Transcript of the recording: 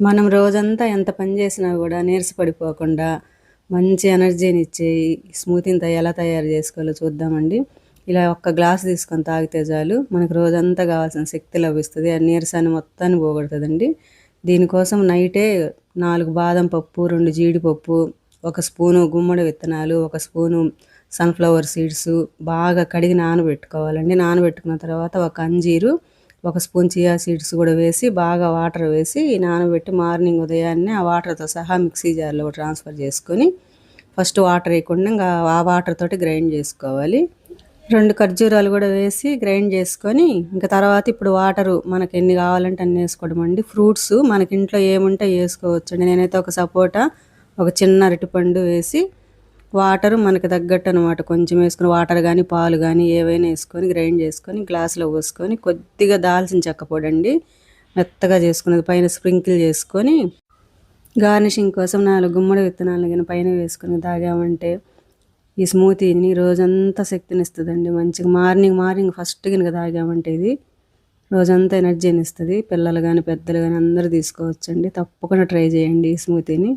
మనం రోజంతా ఎంత పని చేసినా కూడా నీరసపడిపోకుండా మంచి ఎనర్జీని ఇచ్చే ఈ స్మూతీని ఎలా తయారు చేసుకోవాలో చూద్దామండి. ఇలా ఒక్క గ్లాస్ తీసుకొని తాగితే చాలు మనకు రోజంతా కావాల్సిన శక్తి లభిస్తుంది. ఆ నీరసాన్ని మొత్తాన్ని పోగొడుతుందండి. దీనికోసం నైటే నాలుగు బాదం పప్పు రెండు జీడిపప్పు ఒక స్పూను గుమ్మడి విత్తనాలు ఒక స్పూను సన్ఫ్లవర్ సీడ్స్ బాగా కడిగి నానబెట్టుకోవాలండి. నానబెట్టుకున్న తర్వాత ఒక అంజీరు ఒక స్పూన్ చియా సీడ్స్ కూడా వేసి బాగా వాటర్ వేసి నానబెట్టి మార్నింగ్ ఉదయాన్నే ఆ వాటర్తో సహా మిక్సీ జార్లో ట్రాన్స్ఫర్ చేసుకొని ఫస్ట్ వాటర్ వేయకుండా ఇంకా ఆ వాటర్ తోటి గ్రైండ్ చేసుకోవాలి. రెండు ఖర్జూరాలు కూడా వేసి గ్రైండ్ చేసుకొని ఇంకా తర్వాత ఇప్పుడు వాటరు మనకి ఎన్ని కావాలంటే అన్ని వేసుకోవడం అండి. ఫ్రూట్స్ మనకి ఇంట్లో ఏముంటే వేసుకోవచ్చు అండి నేనైతే ఒక సపోటా ఒక చిన్న అరటిపండు వేసి వాటర్ మనకి తగ్గట్టు అనమాట కొంచెం వేసుకుని వాటర్ కానీ పాలు కానీ ఏవైనా వేసుకొని గ్రైండ్ చేసుకొని గ్లాసులో పోసుకొని కొద్దిగా దాల్చిన చెక్క పొడండి. మెత్తగా చేసుకున్నది పైన స్ప్రింకిల్ చేసుకొని గార్నిషింగ్ కోసం నాలుగు గుమ్మడి విత్తనాలు కానీ పైన వేసుకొని తాగామంటే ఈ స్మూతీని రోజంతా శక్తిని ఇస్తుందండి మంచిగా. మార్నింగ్ మార్నింగ్ ఫస్ట్ కనుక తాగామంటే ఇది రోజంతా ఎనర్జీని ఇస్తుంది పిల్లలు కానీ పెద్దలు కానీ అందరూ తీసుకోవచ్చండి. తప్పకుండా ట్రై చేయండి ఈ స్మూతీని.